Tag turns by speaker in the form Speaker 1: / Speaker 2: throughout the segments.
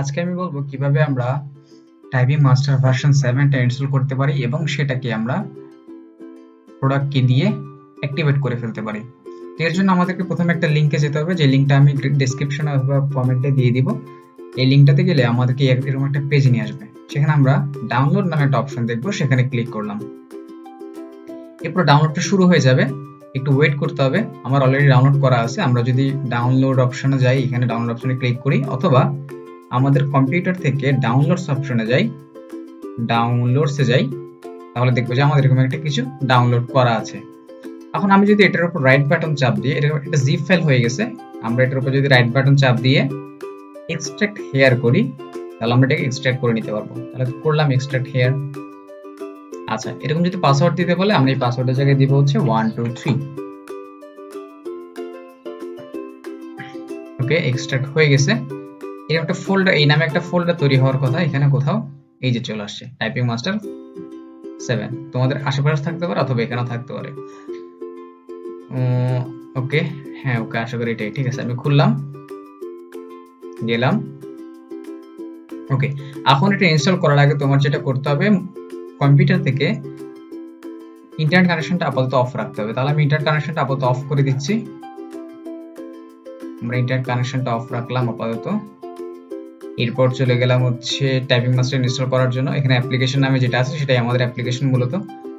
Speaker 1: আজকে আমি বলব কীভাবে আমরা টাইপিং মাস্টার ভার্সন সেভেনটা ইনস্টল করতে পারি এবং সেটাকে আমরা প্রোডাক্টকে দিয়ে অ্যাক্টিভেট করে ফেলতে পারি। এর জন্য আমাদেরকে প্রথমে একটা লিঙ্কে যেতে হবে, যে লিঙ্কটা আমি ডেসক্রিপশনে অথবা কমেন্টে দিয়ে দিব। এই লিঙ্কটাতে গেলে আমাদেরকে এরকম একটা পেজ নিয়ে আসবে। সেখানে আমরা ডাউনলোড নামে একটা অপশন দেখব, সেখানে ক্লিক করলাম। এরপর ডাউনলোডটা শুরু হয়ে যাবে। একটু ওয়েট করতে হবে। আমার অলরেডি ডাউনলোড করা আছে। আমরা যদি ডাউনলোড অপশনে যাই, এখানে ডাউনলোড অপশনে ক্লিক করি, অথবা আমাদের কম্পিউটার থেকে ডাউনলোডস অপশনে যাই ডাউনলোডসে যাই, তাহলে দেখব যে আমাদের এরকম একটা কিছু ডাউনলোড করা আছে। এখন আমি যদি এটার উপর রাইট বাটন চাপ দিয়ে এটা একটা জিপ ফাইল হয়ে গেছে, আমরা এটার উপর যদি রাইট বাটন চাপ দিয়ে এক্সট্রাক্ট হেয়ার করি, তাহলে আমরা এটাকে এক্সট্রাক্ট করে নিতে পারব। তাহলে করলাম এক্সট্রাক্ট হেয়ার আচ্ছা এরকম যদি পাসওয়ার্ড দিতে বলে, আমরা এই পাসওয়ার্ডের জায়গায় দিব হচ্ছে one two three okay extract হয়ে গেছে। এরকম একটা ফোল্ডার এই নামে একটা ফোল্ডার তৈরি হওয়ার কথা, এখানে কোথাও এই যে চলে আসছে টাইপিং মাস্টার সেভেন তোমাদের আশেপাশে থাকতে পারে অথবা এখানেও থাকতে পারে। ওকে হ্যাঁ ওকে আশা করি এটাই। ঠিক আছে, আমি খুললাম, গেলাম। ওকে এখন এটা ইনস্টল করার আগে তোমার যেটা করতে হবে কম্পিউটার থেকে ইন্টারনেট কানেকশনটা আপাতত অফ রাখতে হবে। তাহলে আমি ইন্টারনেট কানেকশনটা আপাতত অফ করে দিচ্ছি। আমরা ইন্টারনেট কানেকশনটা অফ রাখলাম আপাতত। এরপর চলে গেলাম হচ্ছে টাইপিং মাস্টার ইনস্টল করার জন্য। এখানে অ্যাপ্লিকেশন নামে যেটা আছে সেটাই আমাদের অ্যাপ্লিকেশন মূলত।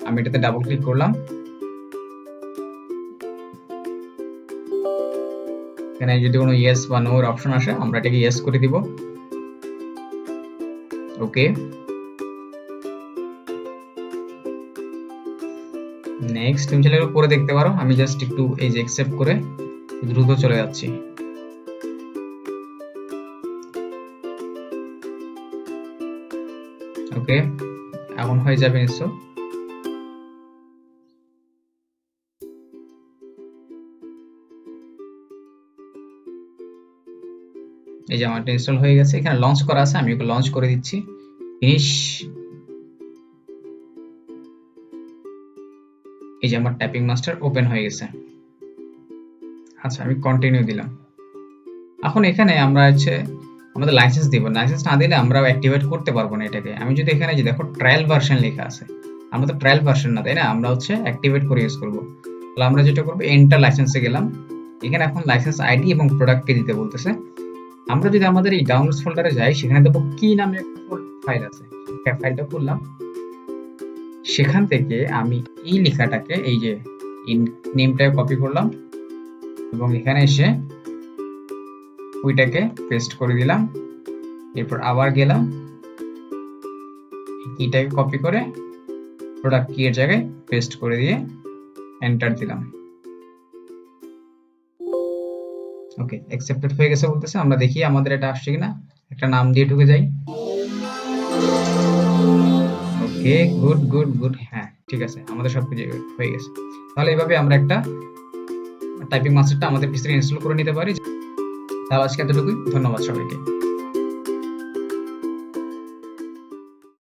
Speaker 1: আমি এটাতে ডাবল ক্লিক করলাম। এখানে যদি কোনো ইয়েস বা নোর অপশন আসে, আমরা এটাকে ইয়েস করে দিব। ওকে নেক্সট তুমি চাইলে পরে দেখতে পারো। আমি জাস্ট একটু এই যে অ্যাকসেপ্ট করে দ্রুত চলে যাচ্ছি। ওকে? এখন হয়ে যাবে ইনস্টল এই যে আমারটা ইনস্টল হয়ে গেছে, এখানে লঞ্চ করা আছে, আমি লঞ্চ করে দিচ্ছি। ফিনিশ এই যে আমার ট্যাপিং মাস্টার ওপেন হয়ে গেছে। আচ্ছা আমি কন্টিনিউ দিলাম। এখন এখানে আমরা হচ্ছে আমাদের লাইসেন্স দিব। লাইসেন্স না দিলে আমরা অ্যাক্টিভেট করতে পারব না এটাকে। আমি যদি এখানে যে দেখো ট্রায়াল ভার্সন লেখা আছে, আমরা তো ট্রায়াল ভার্সন না, তাই না? আমরা হচ্ছে অ্যাক্টিভেট করে ইউজ করব। তাহলে আমরা যেটা করব এন্টার লাইসেন্সে গেলাম। এখানে এখন লাইসেন্স আইডি এবং প্রোডাক্টকে দিতে বলতেছে। আমরা যদি আমাদের এই ডাউনলোড ফোল্ডারে যাই, সেখানে দেখব কি নামে একটা ফাইল আছে। ফাইলটা খুললাম। সেখান থেকে আমি এই লেখাটাকে, এই যে নেমটাকে কপি করলাম। এবং এখানে এসে ওইটাকে পেস্ট করে দিলাম। এরপর আবার গেলাম। কিটাকে কপি করে প্রোডাক্ট কি এর জায়গায় পেস্ট করে দিয়ে এন্টার দিলাম। ওকে অ্যাকসেপ্টেড হয়ে গেছে বলতেছে। আমরা দেখি আমাদের এটা আসছে কিনা। একটা নাম দিয়ে ঢুকে যাই। ওকে গুড গুড গুড হ্যাঁ ঠিক আছে। আমাদের সব কিছু হয়ে গেছে। তাহলে এইভাবে আমরা একটা টাইপিং মাস্টারটা আমাদের পিসিতে ইনস্টল করে নিতে পারি। তাহলে আজকে এতটুকুই। ধন্যবাদ সবাইকে।